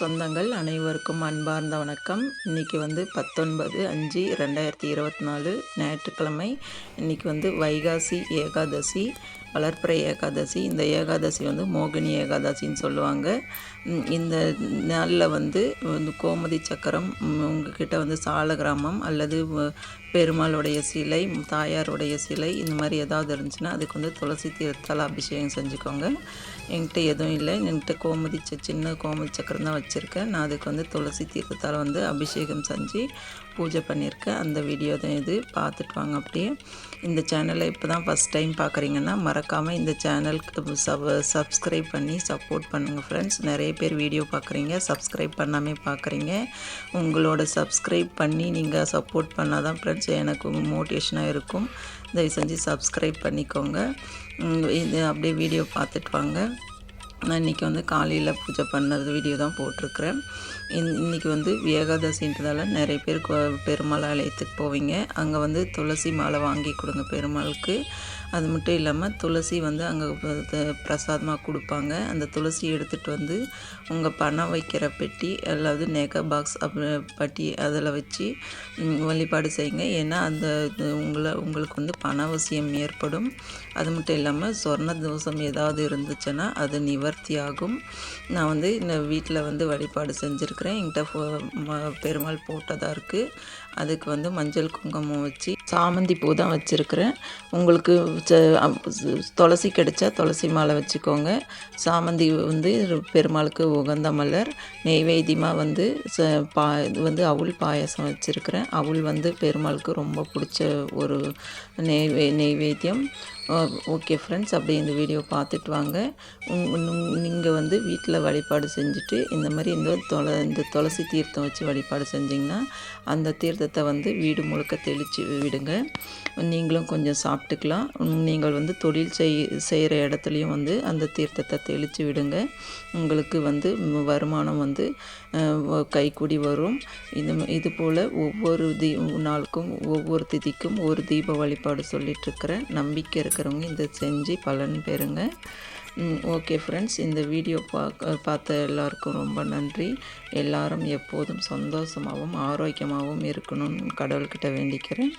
சொந்தங்கள் அனைவருக்கும் அன்பார்ந்த வணக்கம். இன்றைக்கி வந்து பத்தொன்பது அஞ்சு ரெண்டாயிரத்தி இருபத்தி நாலு ஞாயிற்றுக்கிழமை. இன்றைக்கி வந்து வைகாசி ஏகாதசி. வளர்ப்புற ஏகாதசி இந்த ஏகாதசி வந்து மோகினி ஏகாதசின்னு சொல்லுவாங்க. இந்த நாளில் வந்து கோமதி சக்கரம் உங்ககிட்ட வந்து சால கிராமம் அல்லது பெருமாளுடைய சிலை தாயாருடைய சிலை இந்த மாதிரி ஏதாவது இருந்துச்சுன்னா அதுக்கு வந்து துளசி தீர்த்தால் அபிஷேகம் செஞ்சுக்கோங்க. என்கிட்ட எதுவும் இல்லை. என்கிட்ட கோமதி சின்ன கோமதி சக்கரம் தான் வச்சுருக்கேன். நான் அதுக்கு வந்து துளசி தீர்த்தத்தால் வந்து அபிஷேகம் செஞ்சு பூஜை பண்ணியிருக்கேன் அந்த வீடியோ தான் இது. பார்த்துட்டு வாங்க அப்படியே. இந்த சேனலை இப்போ தான் ஃபஸ்ட் டைம் பார்க்குறீங்கன்னா மறக்காமல் இந்த சேனலுக்கு சப் சப்ஸ்கிரைப் பண்ணி சப்போர்ட் பண்ணுங்கள் ஃப்ரெண்ட்ஸ் நிறைய பேர் வீடியோ பார்க்குறீங்க சப்ஸ்கிரைப் பண்ணாமே பார்க்குறீங்க. உங்களோட சப்ஸ்கிரைப் பண்ணி நீங்கள் சப்போர்ட் பண்ணால் தான் ஃப்ரெண்ட்ஸ் எனக்கு மோட்டிவேஷனாக இருக்கும். தயவு செஞ்சு சப்ஸ்கிரைப் பண்ணிக்கோங்க. இது அப்படியே வீடியோ பார்த்துட்டு வாங்க. நான் இன்றைக்கி வந்து காலையில் பூஜை பண்ணுறது வீடியோ தான் போட்டிருக்கிறேன். இன் இன்றைக்கி வந்து ஏகாதசின்றதால நிறைய பேர் பெருமாள் ஆலயத்துக்கு போவீங்க. அங்கே வந்து துளசி மாலை வாங்கி கொடுங்க பெருமாளுக்கு. அது மட்டும் இல்லாமல் துளசி வந்து அங்கே பிரசாதமாக கொடுப்பாங்க. அந்த துளசி எடுத்துகிட்டு வந்து உங்கள் பணம் வைக்கிற பெட்டி அல்லது நெக பாக்ஸ் அப் பட்டி அதில் வச்சு வழிபாடு செய்யுங்க. ஏன்னா அந்த உங்களை உங்களுக்கு வந்து பண அவசியம் ஏற்படும். அது மட்டும் இல்லாமல் சொர்ண தோஷம் ஏதாவது இருந்துச்சுன்னா அது நிவர் நிவர்த்தியாகும். நான் வந்து இந்த வீட்டில் வந்து வழிபாடு செஞ்சுருக்கிறேன். என்கிட்ட பெருமாள் போட்டதாக இருக்குது அதுக்கு வந்து மஞ்சள் குங்குமம் வச்சு சாமந்தி பூ தான் வச்சுருக்கிறேன். உங்களுக்கு துளசி கிடைச்சா துளசி மாலை வச்சுக்கோங்க. சாமந்தி வந்து பெருமாளுக்கு உகந்த மலர். நெய்வேத்தியமாக வந்து ச பா இது வந்து அவுள் பாயசம் வச்சுருக்கிறேன். அவுள் வந்து பெருமாளுக்கு ரொம்ப பிடிச்ச ஒரு நெய்வே நெய்வேத்தியம். ஓகே ஃப்ரெண்ட்ஸ் அப்படி இந்த வீடியோ பார்த்துட்டு வாங்க. நீங்கள் வந்து வீட்டில் வழிபாடு செஞ்சுட்டு இந்த மாதிரி இந்த தொலை இந்த துளசி தீர்த்தம் வச்சு வழிபாடு செஞ்சிங்கன்னா அந்த தீர்த்தத்தை வந்து வீடு முழுக்க தெளித்து விடுங்க. நீங்களும் கொஞ்சம் சாப்பிட்டுக்கலாம். நீங்கள் வந்து தொழில் செய் செய்கிற இடத்துலையும் வந்து அந்த தீர்த்தத்தை தெளித்து விடுங்க. உங்களுக்கு வந்து வருமானம் வந்து கைக்கூடி வரும். இது இது போல் ஒவ்வொரு தீ நாளுக்கும் ஒவ்வொரு திதிக்கும் ஒரு தீப வழிபாடு சொல்லிகிட்ருக்கிறேன் நம்பிக்கை இருக்கிறவங்க இதை செஞ்சு பலன் பெறுங்க. ஓகே ஃப்ரெண்ட்ஸ் இந்த வீடியோ பார்க்க பார்த்த எல்லாருக்கும் ரொம்ப நன்றி. எல்லாரும் எப்போதும் சந்தோஷமாகவும் ஆரோக்கியமாகவும் இருக்கணும்னு கடவுள்கிட்ட வேண்டிக்கிறேன்.